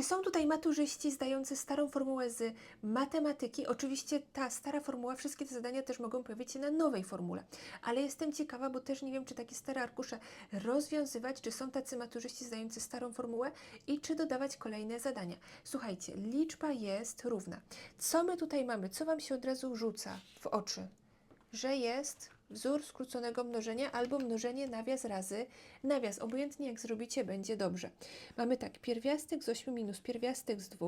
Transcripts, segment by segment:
Czy są tutaj maturzyści zdający starą formułę z matematyki? Oczywiście ta stara formuła, wszystkie te zadania też mogą pojawić się na nowej formule, ale jestem ciekawa, bo też nie wiem, czy takie stare arkusze rozwiązywać, czy są tacy maturzyści zdający starą formułę i czy dodawać kolejne zadania. Słuchajcie, liczba jest równa. Co my tutaj mamy? Co Wam się od razu rzuca w oczy? Że jest wzór skróconego mnożenia albo mnożenie nawias razy nawias. Obojętnie jak zrobicie, będzie dobrze. Mamy tak, pierwiastek z 8 minus pierwiastek z 2,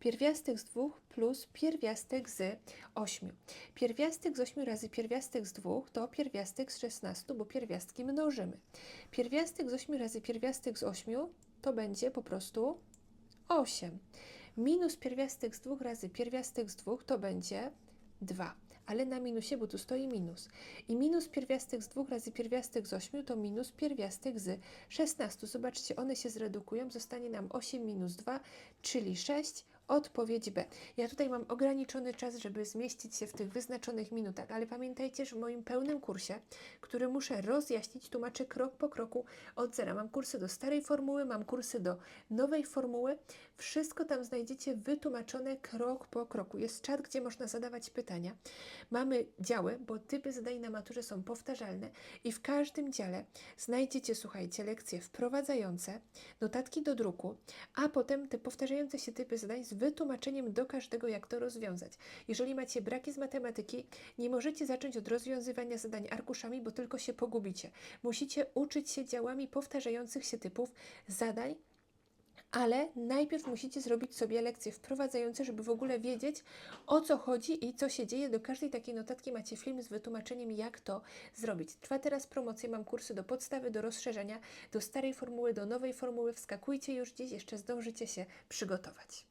pierwiastek z 2 plus pierwiastek z 8. Pierwiastek z 8 razy pierwiastek z 2 to pierwiastek z 16, bo pierwiastki mnożymy. Pierwiastek z 8 razy pierwiastek z 8 to będzie po prostu 8. Minus pierwiastek z 2 razy pierwiastek z 2 to będzie 2. Ale na minusie, bo tu stoi minus. I minus pierwiastek z 2 razy pierwiastek z 8 to minus pierwiastek z 16. Zobaczcie, one się zredukują. Zostanie nam 8 minus 2, czyli 6. Odpowiedź B. Ja tutaj mam ograniczony czas, żeby zmieścić się w tych wyznaczonych minutach, ale pamiętajcie, że w moim pełnym kursie, który muszę rozjaśnić, tłumaczę krok po kroku od zera. Mam kursy do starej formuły, mam kursy do nowej formuły. Wszystko tam znajdziecie wytłumaczone krok po kroku. Jest czat, gdzie można zadawać pytania. Mamy działy, bo typy zadań na maturze są powtarzalne i w każdym dziale znajdziecie, słuchajcie, lekcje wprowadzające, notatki do druku, a potem te powtarzające się typy zadań z wytłumaczeniem do każdego, jak to rozwiązać. Jeżeli macie braki z matematyki, nie możecie zacząć od rozwiązywania zadań arkuszami, bo tylko się pogubicie. Musicie uczyć się działami powtarzających się typów zadań, ale najpierw musicie zrobić sobie lekcje wprowadzające, żeby w ogóle wiedzieć o co chodzi i co się dzieje. Do każdej takiej notatki macie film z wytłumaczeniem, jak to zrobić. Trwa teraz promocja, mam kursy do podstawy, do rozszerzenia, do starej formuły, do nowej formuły. Wskakujcie już dziś, jeszcze zdążycie się przygotować.